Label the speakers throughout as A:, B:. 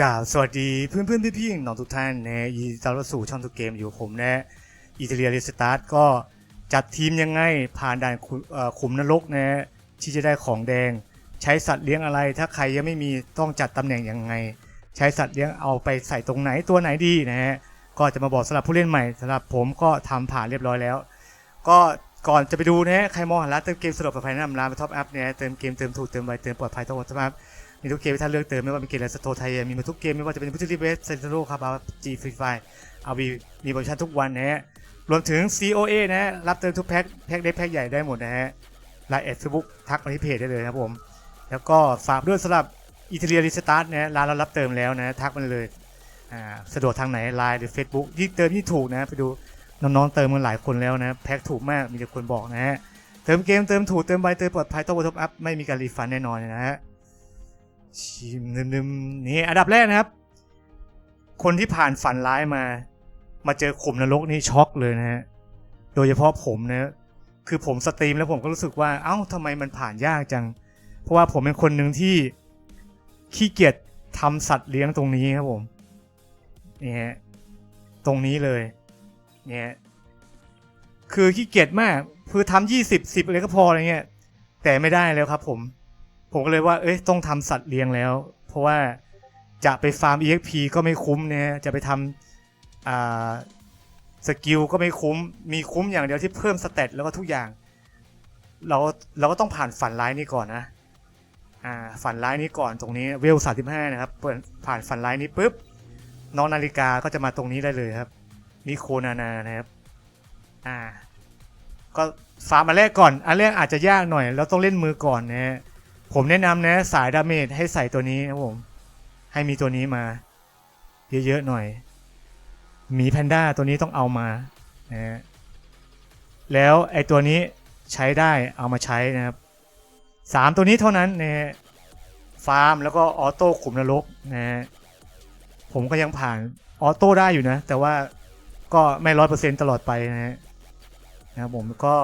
A: กล่าวสวัสดีเพื่อนเพื่อนพี่พี่ๆน้องทุกท่านนะยินดีต้อนรับสู่ช่องทุกเกมอยู่ผมนะอิตาเลียริสตาร์ก็จัดทีมยังไงผ่านด่านขุเอ่อขุมนรกนะที่จะได้ของแดง ใช้สัตว์เลี้ยงอะไร ถ้าใครยังไม่มีต้องจัดตำแหน่งยังไง ใช้สัตว์เลี้ยงเอาไปใส่ตรงไหนตัวไหนดีนะฮะก็จะมาบอกสำหรับผู้เล่นใหม่สำหรับผมก็ทำผ่านเรียบร้อยแล้ว ก็ก่อนจะไปดูนะฮะใครมองหาร้านเติมเกมสะดวกปลอดภัยแนะนำร้านไปท็อปอัพเนี่ยเติมเกมเติมถูกเติมไวเติมปลอดภัยต้องท็อปอัพ มีทุกเกมที่ท่านเลือกเติมไม่ว่าเป็นเกมอะไรสโตไทยมีมาทุกเกมไม่ว่าจะเป็นพุทธิเวสเซนโรครับอาจีฟรีไฟเอาวีมีโปรโมชั่นทุกวันนะฮะรวมถึง COA นะฮะรับเติมทุกแพ็คแพ็คเล็กแพ็คใหญ่ได้หมดนะฮะไลน์แอดเฟซบุ๊กทักมาที่เพจได้เลยครับผม แล้วก็ฝากด้วยสำหรับอิตาเลียริสตาร์ทนะร้านเรารับเติมแล้วนะทักมาเลยอ่าสะดวกทางไหนไลน์หรือ Facebook ยิ่งเติมยิ่งถูกนะไปดูน้องๆเติมกันหลายคนแล้วนะแพ็คถูกมากมีแต่คนบอกนะฮะเติมเกมเติมถูกเติมไวเติมปลอดภัยต้องท็อปอัพไม่มีการรีฟันแน่นอนนะฮะ ชิมนึมๆนี่อันดับแรกนะครับ คนที่ผ่านฝันร้ายมา มาเจอขุมนรกนี่ช็อกเลยนะฮะโดยเฉพาะผมนะคือผมสตรีมแล้วผมก็รู้สึกว่า เอ้าทำไมมันผ่านยากจัง เพราะว่าผมเป็นคนหนึ่งที่ขี้เกียจทำสัตว์เลี้ยงตรงนี้ครับผมนี่ฮะตรงนี้เลยเนี่ยคือขี้เกียจมาก คือทำยี่สิบสิบอะไรก็พออะไรเงี้ยแต่ไม่ได้แล้วครับผม ผมก็เลยว่า เอ้ยต้องทำสัตว์เลี้ยงแล้ว เพราะว่าจะไปฟาร์ม EXP ก็ไม่คุ้มเนี่ยจะไปทำอ่าสกิลก็ไม่คุ้ม มีคุ้มอย่างเดียวที่เพิ่มสเตตแล้วก็ทุกอย่าง เราเราก็ต้องผ่านฝันร้ายนี้ก่อนนะ อ่า ฝันร้ายนี้ก่อนตรงนี้เวล35นะครับเปิดผ่านฝันร้ายนี้ปุ๊บ น้องนาฬิกาก็จะมาตรงนี้ได้เลยครับ มีโคนานานะครับ อ่า ก็ฟาร์มอันแรกก่อน อันแรกอาจจะยากหน่อย เราต้องเล่นมือก่อนนะฮะ ผมแนะนำนะสายดาเมจให้ใส่ตัวนี้นะผม ให้มีตัวนี้มา เยอะๆหน่อยหมีแพนด้าตัวนี้ต้องเอามานะฮะแล้วไอตัวนี้ใช้ได้เอามาใช้นะครับสามตัวนี้เท่านั้นนะฮะฟาร์มแล้วก็ออโต้ขุมนรกนะฮะผมก็ยังผ่านออโต้ได้อยู่นะ แต่ว่าก็ไม่ร้อยเปอร์เซ็นตลอดไปนะฮะนะครับผมก็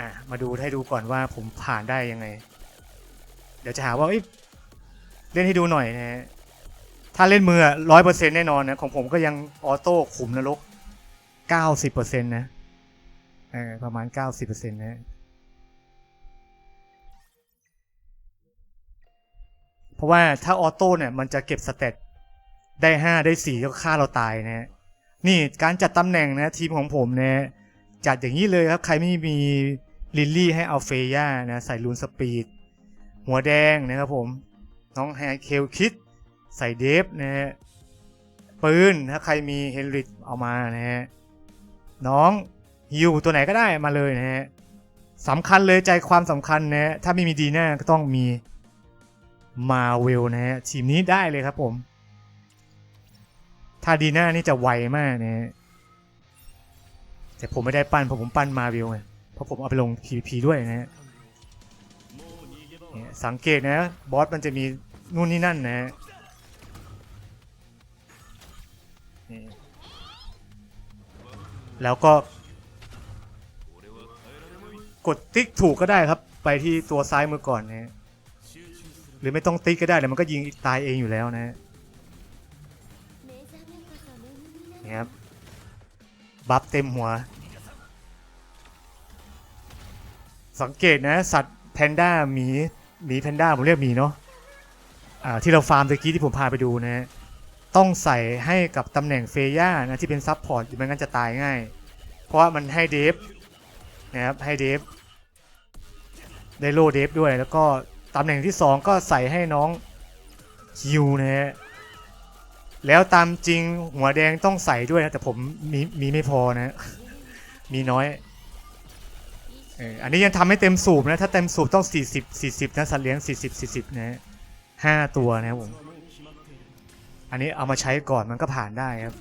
A: อะมาดูให้ดูก่อนว่าผมผ่านได้ยังไง เดี๋ยวจะหาว่าเล่นให้ดูหน่อยนะถ้าเล่นมือร้อยเปอร์เซ็นแน่นอนนะของผมก็ยังออโต้ขุมนรกเก้าสิบเปอร์เซ็นต์นะประมาณเก้าสิบเปอร์เซ็นต์นะเพราะว่าถ้าออโต้เนี่ยมันจะเก็บสเตตได้ห้าได้สี่ก็ฆ่าเราตายนะฮะนี่การจัดตำแหน่งนะทีมของผมเนี่ยจัดอย่างนี้เลยครับ ใครไม่มี ลิลลี่ให้เอาเฟย่านะใส่ลูนสปีด หัวแดงนะครับผม น้องแฮเคลคิด ใส่เดฟนะฮะปืนถ้าใครมีเฮนริกเอามานะฮะน้องฮิวตัวไหนก็ได้มาเลยนะฮะสำคัญเลยใจความสำคัญนะฮะถ้าไม่มีดีน่าก็ต้องมีมาเวลนะฮะทีมนี้ได้เลยครับผม ถ้าดีน่านี่จะไวมากนะฮะแต่ผมไม่ได้ปั้นเพราะผมปั้นมาเวิวไง ราะผมเอาไปลง PVP ด้วยนะฮะสังเกตนะบอสมันจะมีนู่นนี่นั่นนะฮะแล้วก็กดติ๊กถูกก็ได้ครับ ไปที่ตัวซ้ายมือก่อนนะฮะหรือไม่ต้องติ๊กก็ได้เดี๋ยวมันก็ยิงตายเองอยู่แล้วนะฮะนี่ครับ บัฟเต็มหัว สังเกตนะ สัตว์แพนด้าหมีหมีแพนด้าผมเรียกหมีเนาะอ่าที่เราฟาร์มตะกี้ที่ผมพาไปดูนะ ต้องใส่ให้กับตำแหน่งเฟย่านะที่เป็นซับพอร์ตไม่งั้นจะตายง่าย เพราะมันให้เดฟนะครับให้เดฟได้โลเดฟด้วยแล้วก็ตำแหน่งที่ 2 ก็ใส่ให้น้องฮิวนะฮะแล้วตามจริงหัวแดงต้องใส่ด้วยนะแต่ผมมีมีไม่พอนะ มีน้อย เอออันนี้ยังทำให้เต็มสูบนะ ถ้าเต็มสูบต้อง 40 40 นะสัตว์เลี้ยง 40 40นะฮะห้าตัวนะครับผม อันนี้เอามาใช้ก่อนมันก็ผ่านได้ครับ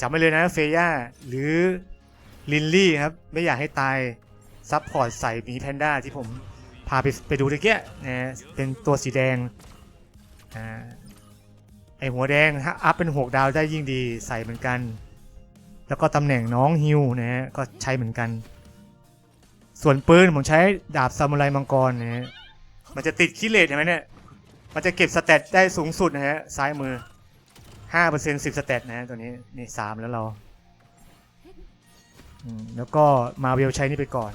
A: จำไว้เลยนะเฟย่าหรือลินลี่ครับ ไม่อยากให้ตาย ซับพอร์ตใส่มีแพนด้าที่ผมพาไปไปดูตะเกียนะเป็นตัวสีแดงอไอหัวแดงฮะอัพเป็นหกดาวได้ยิ่งดีใส่เหมือนกัน แล้วก็ตำแหน่งน้องฮิวนะฮะก็ใช้เหมือนกัน ส่วนปืนผมใช้ดาบซามูไรมังกรนะฮะมันจะติดคิเลตเห็นไหมเนี่ยมันจะเก็บสเตตได้สูงสุดนะฮะซ้ายมือห้าเปอร์เซ็นต์สิบสเตตนะฮะตัวนี้นี่สามแล้วเราแล้วก็มาเวลใช้นี่ไปก่อน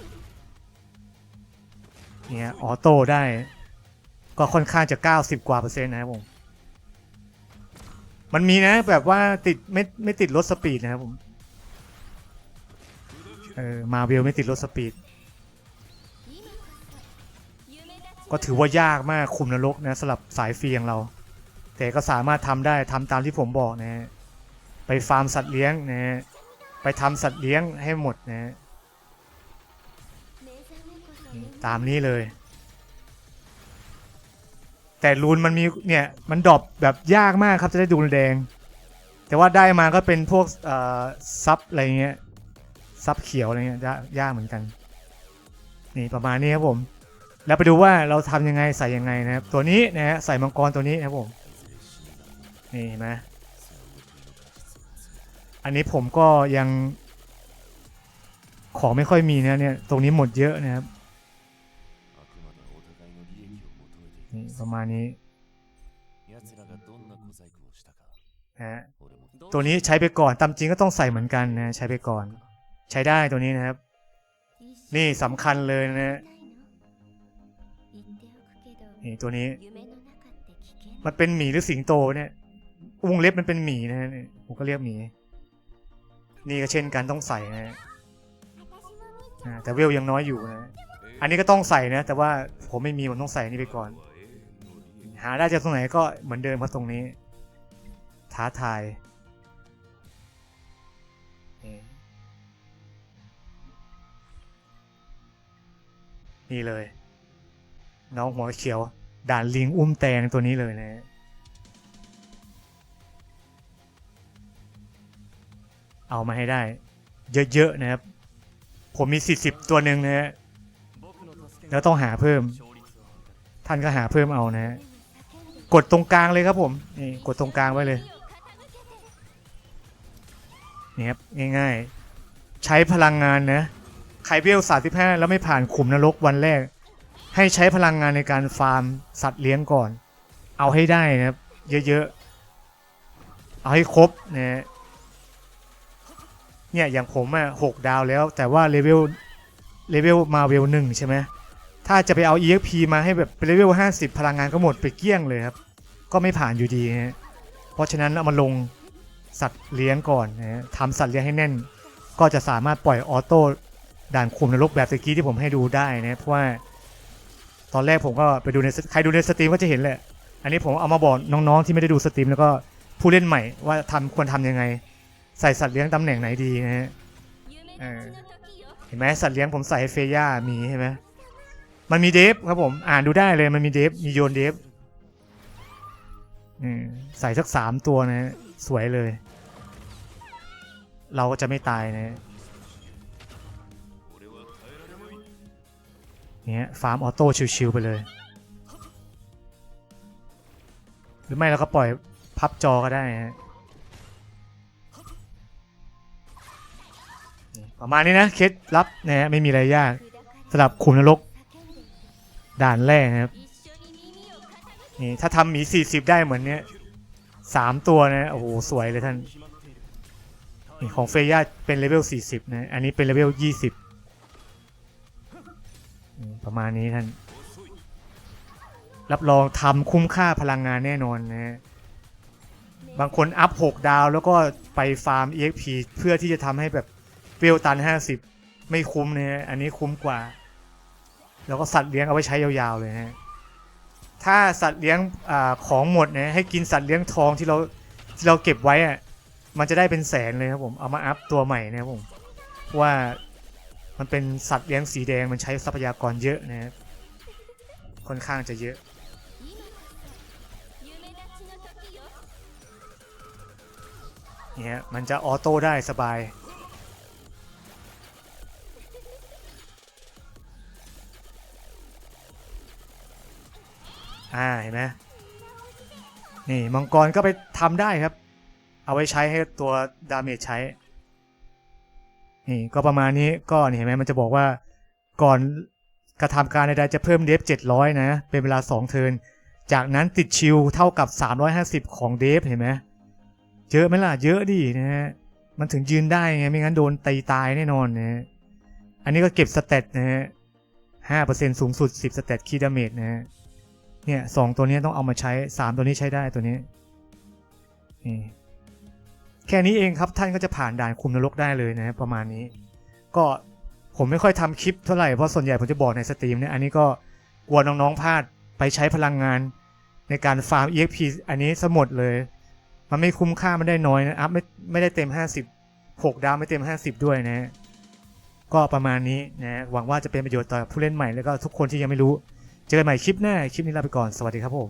A: เนี่ยออโต้ได้ ก็ค่อนข้างจะ 90 กว่าเปอร์เซ็นต์นะครับผม มันมีนะแบบว่าติดไม่ไม่ติดลดสปีดนะครับผม เออมาเวลไม่ติดลดสปีด ก็ถือว่ายากมากคุมนรกนะสำหรับสายฟีอย่างเรา แต่ก็สามารถทำได้ทำตามที่ผมบอกนะฮะไปฟาร์มสัตว์เลี้ยงนะฮะไปทำสัตว์เลี้ยงให้หมดนะฮะตามนี้เลย แต่รูนมันมีเนี่ยมันดรอปแบบยากมากครับจะได้ดูนแดง แต่ว่าได้มาก็เป็นพวกซับอะไรเงี้ย ซับเขียวอะไรเงี้ยยากเหมือนกัน นี่ประมาณนี้ครับผม แล้วไปดูว่าเราทำยังไงใส่ยังไงนะครับ ตัวนี้นะฮะใส่มังกรตัวนี้นะครับผม นี่เห็นไหมอันนี้ผมก็ยัง ของไม่ค่อยมีนะเนี่ย ตรงนี้หมดเยอะนะครับประมาณนี้นะตัวนี้ใช้ไปก่อน ตามจริงก็ต้องใส่เหมือนกันนะ ใช้ไปก่อน ใช้ได้ตัวนี้นะครับ นี่สำคัญเลยนะฮะนี่ตัวนี้ มันเป็นหมีหรือสิงโตเนี่ย วงเล็บมันเป็นหมีนะฮะผมก็เรียกหมี นี่ก็เช่นกันต้องใส่นะฮะแต่เวลยังน้อยอยู่นะ อันนี้ก็ต้องใส่นะ แต่ว่าผมไม่มีผมต้องใส่นี่ไปก่อน หาได้จากตรงไหนก็เหมือนเดิมครับตรงนี้ ท้าทาย นี่เลย น้องหัวเขียว ด่านลิงอุ้มแตงตัวนี้เลยนะเอามาให้ได้ เยอะ ๆ นะครับ ผมมี 40 ตัวหนึ่งนะฮะแล้วต้องหาเพิ่ม ท่านก็หาเพิ่มเอานะฮะกดตรงกลางเลยครับผมนี่กดตรงกลางไว้เลยนี่ครับง่ายๆ ใช้พลังงานนะ ใครเวล35แล้วไม่ผ่านขุมนรกวันแรก ให้ใช้พลังงานในการฟาร์มสัตว์เลี้ยงก่อน เอาให้ได้นะครับ เยอะๆ เอาให้ครบนะเนี่ยอย่างผมอะหกดาวแล้ว แต่ว่าเลเวลเลเวลมาเวลหนึ่งใช่ไหมถ้าจะไปเอา EXP มาให้แบบเป็นเลเวล50พลังงานก็หมดไปเกลี้ยงเลยครับ ก็ไม่ผ่านอยู่ดีนะเพราะฉะนั้นเอามาลงสัตว์เลี้ยงก่อนนะทำสัตว์เลี้ยงให้แน่น ก็จะสามารถปล่อยออโต้ ด่านคุมนรกแบบตะกี้ที่ผมให้ดูได้นะเพราะว่าตอนแรกผมก็ไปดูในใครดูในสตรีมก็จะเห็นแหละ อันนี้ผมเอามาบอกน้องๆที่ไม่ได้ดูสตรีมแล้วก็ผู้เล่นใหม่ว่าทำควรทำยังไง ใส่สัตว์เลี้ยงตำแหน่งไหนดีนะฮะเห็นไหมสัตว์เลี้ยงผมใส่เฟย่ามีใช่ไหมมันมีเดฟครับผมอ่านดูได้เลยมันมีเดฟมีโยนเดฟใส่สักสามตัวนะ สวยเลย เราก็จะไม่ตายนะ เนี่ยฟาร์มออโต้ชิวๆไปเลย หรือไม่เราก็ปล่อยพับจอก็ได้ฮะประมาณนี้นะเคล็ดลับนะฮะไม่มีอะไรยากสำหรับขุมนรกด่านแรกครับนี่ถ้าทำหมี 40 ได้เหมือนเนี้ยสามตัวนะโอ้โหสวยเลยท่านนี่ของเฟย่าเป็นเลเวล40นะอันนี้เป็นเลเวล20 ประมาณนี้ท่าน รับรองทำคุ้มค่าพลังงานแน่นอนนะฮะบางคนอัพ 6 ดาวแล้วก็ไปฟาร์ม EXP เพื่อที่จะทำให้แบบเวลตัน 50 ไม่คุ้มนะฮะอันนี้คุ้มกว่า แล้วก็สัตว์เลี้ยงเอาไว้ใช้ยาวๆเลยนะฮะถ้าสัตว์เลี้ยงอของหมดนะให้กินสัตว์เลี้ยงทองที่เราที่เราเก็บไว้อะมันจะได้เป็นแสนเลยครับผมเอามาอัพตัวใหม่นะครับผมว่า มันเป็นสัตว์เลี้ยงสีแดงมันใช้ทรัพยากรเยอะนะครับค่อนข้างจะเยอะ เนี่ยมันจะออโต้ได้สบาย อ่าเห็นไหมนี่มังกรก็ไปทำได้ครับ เอาไว้ใช้ให้ตัวดาเมจใช้ นี่ก็ประมาณนี้ก็เห็นไหมมันจะบอกว่าก่อนกระทำการใดๆจะเพิ่มเดฟ700นะ เป็นเวลา2เทิน จากนั้นติดชิลเท่ากับ350ของเดฟเห็นไหมเยอะไหมล่ะ เยอะดินะฮะมันถึงยืนได้ไงไม่งั้นโดนตีตายแน่นอนนะฮะอันนี้ก็เก็บสเตตนะฮะ5%สูงสุด10สเตตคีดาเมจนะฮะเนี่ยสองตัวนี้ต้องเอามาใช้3ตัวนี้ใช้ได้ตัวนี้นี่ แค่นี้เองครับท่านก็จะผ่านด่านคุมนรกได้เลยนะประมาณนี้ ก็ผมไม่ค่อยทำคลิปเท่าไหร่เพราะส่วนใหญ่ผมจะบอกในสตรีมเนี่ยอันนี้ก็กลัวน้องๆพลาดไปใช้พลังงานในการฟาร์ม EXP อันนี้สมดเลย มันไม่คุ้มค่ามันได้น้อยนะอัพไม่ไม่ได้เต็ม 50 6 ดาวไม่เต็ม 50 ด้วยนะ ก็ประมาณนี้นะหวังว่าจะเป็นประโยชน์ต่อผู้เล่นใหม่แล้วก็ทุกคนที่ยังไม่รู้ เจอกันใหม่คลิปหน้าคลิปนี้ลาไปก่อนสวัสดีครับผม